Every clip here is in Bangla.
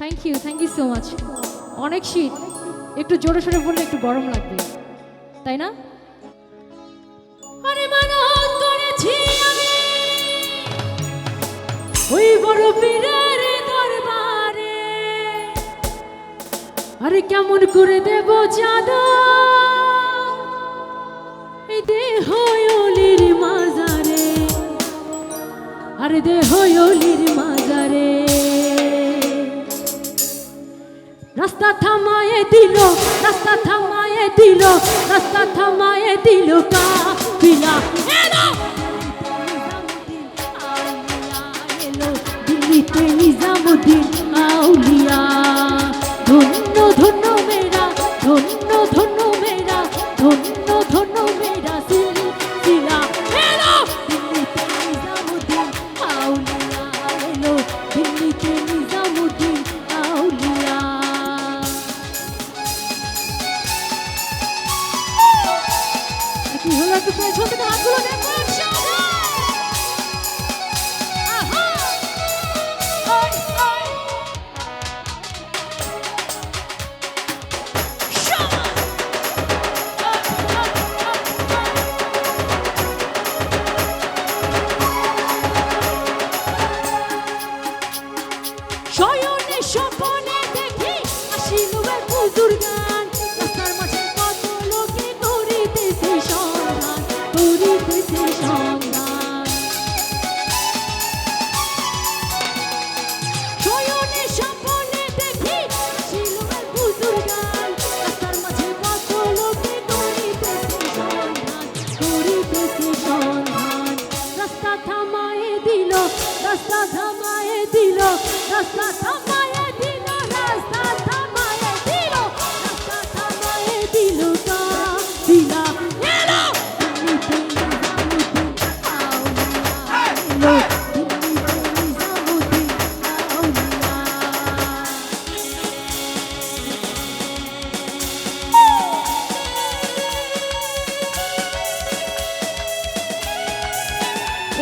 Thank you thank you so much অনেক শীত। একটু জোরে সোরে বললে একটু গরম লাগবে। তাই না? আরে মানত করেছি আমি। ওই বড় পীরের দরবারে। আরে কেমন করে দেব চাঁদা। এই দেহ অলির মাজারে। আরে দেহ অলির মাজারে। রাস্তা থামায়ে দিল রাস্তা থামায়ে দিল রাস্তা থামায়ে দিল কাফিলা। এলো একটু পেছন থেকে হাতগুলো দেখো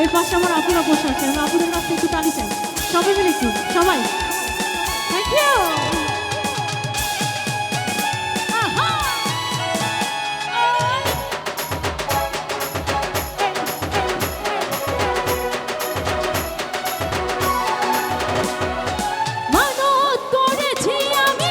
এই পাশে আমার আপুরা বসে আছে আমি আপুদের কাছ থেকে একটু তালি চাই সবাই। মিলে একটু সবাই থ্যাংক ইউ করেছি আমি